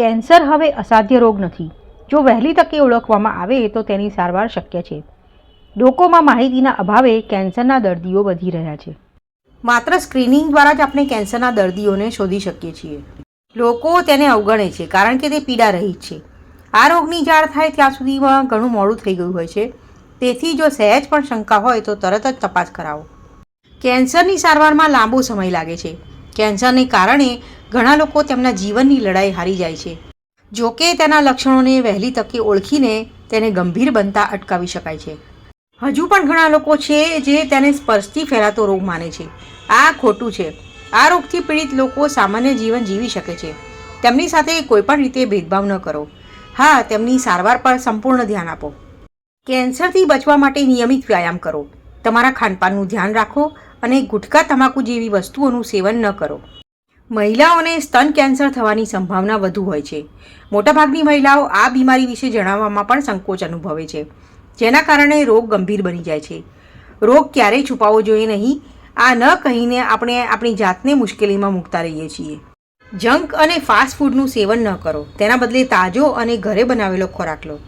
Cancer હવે અસાધ્ય રોગ નથી. જો વહેલી તકે ઓળખવામાં આવે તો તેની સારવાર શક્ય છે. લોકોમાં માહિતીના અભાવે કેન્સરના દર્દીઓ વધી રહ્યા છે. માત્ર સ્ક્રીનિંગ દ્વારા જ આપણે કેન્સરના દર્દીઓને શોધી શકીએ છીએ. લોકો તેને અવગણે છે કારણ કે તે પીડા રહિત છે. આ રોગની જાણ થાય ત્યાં સુધીમાં ઘણું મોડું થઈ ગયું હોય છે. તેથી જો સહેજ પણ શંકા હોય તો તરત જ તપાસ કરાવો. કેન્સરની સારવારમાં લાંબો સમય લાગે છે. કેન્સરને કારણે ઘણા લોકો તેમના જીવનની લડાઈ હારી જાય છે. જો કે તેના લક્ષણોને વહેલી તકે ઓળખીને તેને ગંભીર બનતા અટકાવી શકાય છે. હજુ પણ ઘણા લોકો છે જે તેને સ્પર્શથી ફેલાતો રોગ માને છે. આ ખોટું છે. આ રોગથી પીડિત લોકો સામાન્ય જીવન જીવી શકે છે. તેમની સાથે કોઈપણ રીતે ભેદભાવ ન કરો. હા, તેમની સારવાર પર સંપૂર્ણ ધ્યાન આપો. કેન્સરથી બચવા માટે નિયમિત વ્યાયામ કરો. તમારા ખાનપાનનું ધ્યાન રાખો અને ગુટખા તમાકુ જેવી વસ્તુઓનું સેવન ન કરો. મહિલાઓને સ્તન કેન્સર થવાની સંભાવના વધુ હોય છે. મોટાભાગની મહિલાઓ આ બીમારી વિશે જણાવવામાં પણ સંકોચ અનુભવે છે, જેના કારણે રોગ ગંભીર બની જાય છે. રોગ ક્યારેય છુપાવવો જોઈએ નહીં. આ ન કહીને આપણે આપણી જાતને મુશ્કેલીમાં મૂકતા રહીએ છીએ. જંક અને ફાસ્ટ ફૂડનું સેવન ન કરો. તેના બદલે તાજો અને ઘરે બનાવેલો ખોરાક લો.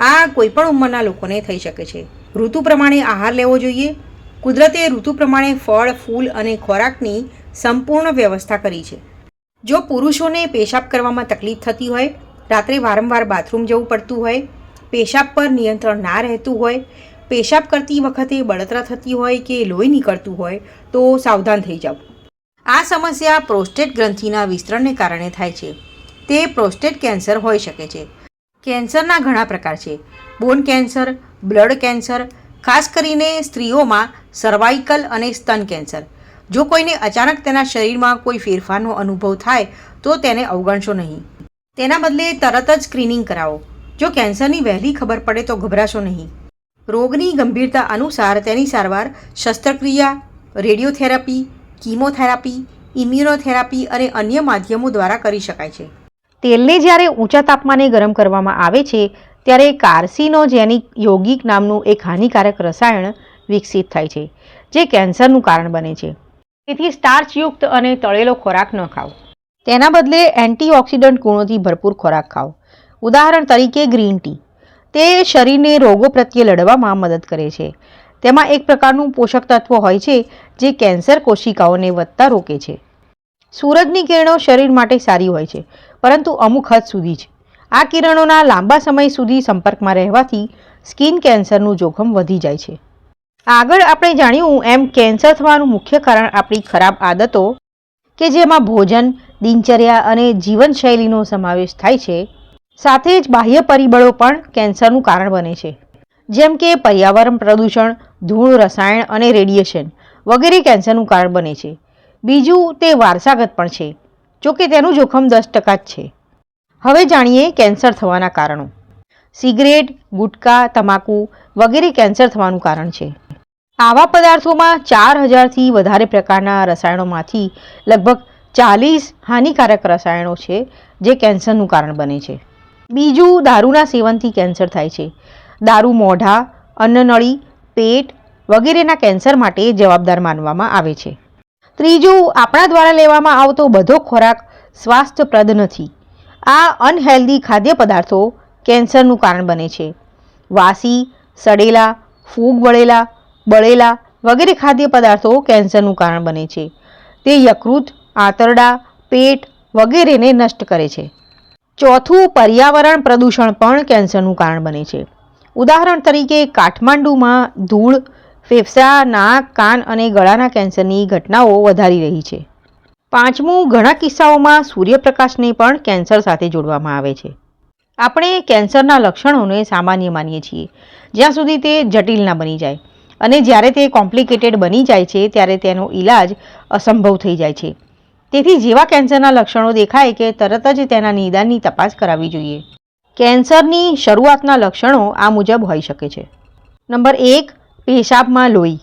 આ કોઈપણ ઉંમરના લોકોને થઈ શકે છે. ઋતુ પ્રમાણે આહાર લેવો જોઈએ. કુદરતે ઋતુ પ્રમાણે ફળ, ફૂલ અને ખોરાકની સંપૂર્ણ વ્યવસ્થા કરી છે. જો પુરુષોને પેશાબ કરવામાં તકલીફ થતી હોય, રાત્રે વારંવાર બાથરૂમ જવું પડતું હોય, પેશાબ પર નિયંત્રણ ના રહેતું હોય, પેશાબ કરતી વખતે બળતરા થતી હોય કે લોહી નીકળતું હોય, તો સાવધાન થઈ જાઓ. આ સમસ્યા પ્રોસ્ટેટ ગ્રંથિના વિસ્તરણને કારણે થાય છે. તે પ્રોસ્ટેટ કેન્સર હોઈ શકે છે. કેન્સરના ઘણા પ્રકાર છે. બોન કેન્સર, બ્લડ કેન્સર, ખાસ કરીને સ્ત્રીઓમાં સર્વાઇકલ અને સ્તન કેન્સર. જો કોઈને અચાનક તેના શરીરમાં કોઈ ફેરફારનો અનુભવ થાય, તો તેને અવગણશો નહીં. તેના બદલે તરત જ સ્ક્રીનિંગ કરાવો. જો કેન્સરની વહેલી ખબર પડે, તો ગભરાશો નહીં. રોગની ગંભીરતા અનુસાર તેની સારવાર શસ્ત્રક્રિયા, રેડિયોથેરાપી, કીમોથેરાપી, ઇમ્યુનોથેરાપી અને અન્ય માધ્યમો દ્વારા કરી શકાય છે. તેલને જ્યારે ઊંચા તાપમાને ગરમ કરવામાં આવે છે, ત્યારે કાર્સિનોજેનિક યૌગિક નામનું એક હાનિકારક રસાયણ વિકસિત થાય છે, જે કેન્સરનું કારણ બને છે. તેથી સ્ટાર્ચયુક્ત અને તળેલો ખોરાક ન ખાઓ. તેના બદલે એન્ટીઓક્સિડન્ટ ગુણોથી ભરપૂર ખોરાક ખાઓ. ઉદાહરણ તરીકે ગ્રીન ટી. તે શરીરને રોગો પ્રત્યે લડવામાં મદદ કરે છે. તેમાં એક પ્રકારનું પોષક તત્વ હોય છે, જે કેન્સર કોશિકાઓને વધતા રોકે છે. સૂરજની કિરણો શરીર માટે સારી હોય છે, પરંતુ અમુક હદ સુધી જ. આ કિરણોના લાંબા સમય સુધી સંપર્કમાં રહેવાથી સ્કિન કેન્સરનું જોખમ વધી જાય છે. આગળ આપણે જાણ્યું એમ કેન્સર થવાનું મુખ્ય કારણ આપણી ખરાબ આદતો કે જેમાં ભોજન, દિનચર્યા અને જીવનશૈલીનો સમાવેશ થાય છે. સાથે જ બાહ્ય પરિબળો પણ કેન્સરનું કારણ બને છે. જેમ કે પર્યાવરણ પ્રદૂષણ, ધૂળ, રસાયણ અને રેડિયેશન વગેરે કેન્સરનું કારણ બને છે. બીજું તે વારસાગત પણ છે જોકે તેનું જોખમ દસ ટકા જ છે. હવે જાણીએ કેન્સર થવાના કારણો. સિગરેટ, ગુટકા, તમાકુ વગેરે કેન્સર થવાનું કારણ છે. આવા પદાર્થોમાં ચાર હજારથી વધારે પ્રકારના રસાયણોમાંથી લગભગ ચાલીસ હાનિકારક રસાયણો છે, જે કેન્સરનું કારણ બને છે. બીજું દારૂના સેવનથી કેન્સર થાય છે. દારૂ મોઢા, અન્નનળી, પેટ વગેરેના કેન્સર માટે જવાબદાર માનવામાં આવે છે. ત્રીજું, આપણા દ્વારા લેવામાં આવતો બધો ખોરાક સ્વાસ્થ્યપ્રદ નથી. આ અનહેલ્ધી ખાદ્ય પદાર્થો કેન્સરનું કારણ બને છે. વાસી, સડેલા, ફૂગ વળેલા બળેલા વગેરે ખાદ્ય પદાર્થો કેન્સરનું કારણ બને છે. તે યકૃત, આંતરડા, પેટ વગેરેને નષ્ટ કરે છે. ચોથું, પર્યાવરણ પ્રદૂષણ પણ કેન્સરનું કારણ બને છે. ઉદાહરણ તરીકે, કાઠમાંડુમાં ધૂળ, ફેફસા, નાક, કાન અને ગળાના કેન્સરની ઘટનાઓ વધારી રહી છે. પાંચમું, ઘણા કિસ્સાઓમાં સૂર્યપ્રકાશને પણ કેન્સર સાથે જોડવામાં આવે છે. આપણે કેન્સરના લક્ષણોને સામાન્ય માનીએ છીએ. જ્યાં સુધી તે જટિલ ના બની જાય. અને જ્યારે તે કોમ્પ્લિકેટેડ બની જાય છે, ત્યારે તેનો ઈલાજ અસંભવ થઈ જાય છે. તેથી જેવા કેન્સરના લક્ષણો દેખાય કે તરત જ તેના નિદાનની તપાસ કરાવવી જોઈએ. કેન્સરની શરૂઆતના લક્ષણો આ મુજબ હોઈ શકે છે. નંબર એક, પેશાબમાં લોહી.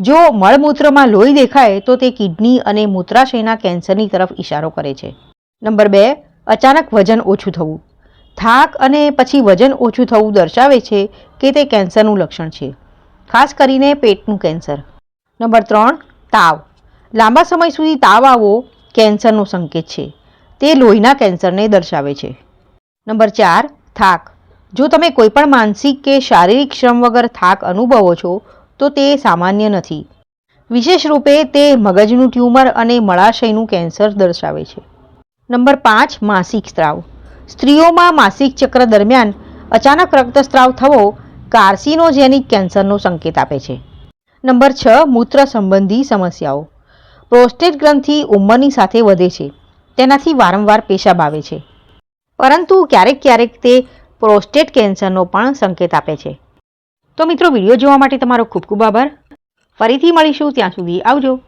જો મળમૂત્રમાં લોહી દેખાય, તો તે કિડની અને મૂત્રાશયના કેન્સરની તરફ ઇશારો કરે છે. નંબર બે, અચાનક વજન ઓછું થવું. થાક અને પછી વજન ઓછું થવું દર્શાવે છે કે તે કેન્સરનું લક્ષણ છે. ખાસ કરીને પેટનું કેન્સર. નંબર ત્રણ, તાવ. લાંબા સમય સુધી તાવ આવવો કેન્સરનો સંકેત છે. તે લોહીના કેન્સરને દર્શાવે છે. નંબર ચાર, થાક. જો તમે કોઈપણ માનસિક કે શારીરિક શ્રમ વગર થાક અનુભવો છો, તો તે સામાન્ય નથી. વિશેષ રૂપે તે મગજનું ટ્યુમર અને મળાશયનું કેન્સર દર્શાવે છે. નંબર પાંચ, માસિક સ્ત્રાવ. સ્ત્રીઓમાં માસિક ચક્ર દરમિયાન અચાનક રક્તસ્રાવ થવો કાર્સિનોજેનિક કેન્સરનો સંકેત આપે છે. નંબર છ, મૂત્ર સંબંધી સમસ્યાઓ. પ્રોસ્ટેટ ગ્રંથિ ઉંમરની સાથે વધે છે. તેનાથી વારંવાર પેશાબ આવે છે. પરંતુ ક્યારેક ક્યારેક તે પ્રોસ્ટેટ કેન્સરનો પણ સંકેત આપે છે. તો મિત્રો, વીડિયો જોવા માટે તમારો ખૂબ ખૂબ આભાર. ફરીથી મળીશું, ત્યાં સુધી આવજો.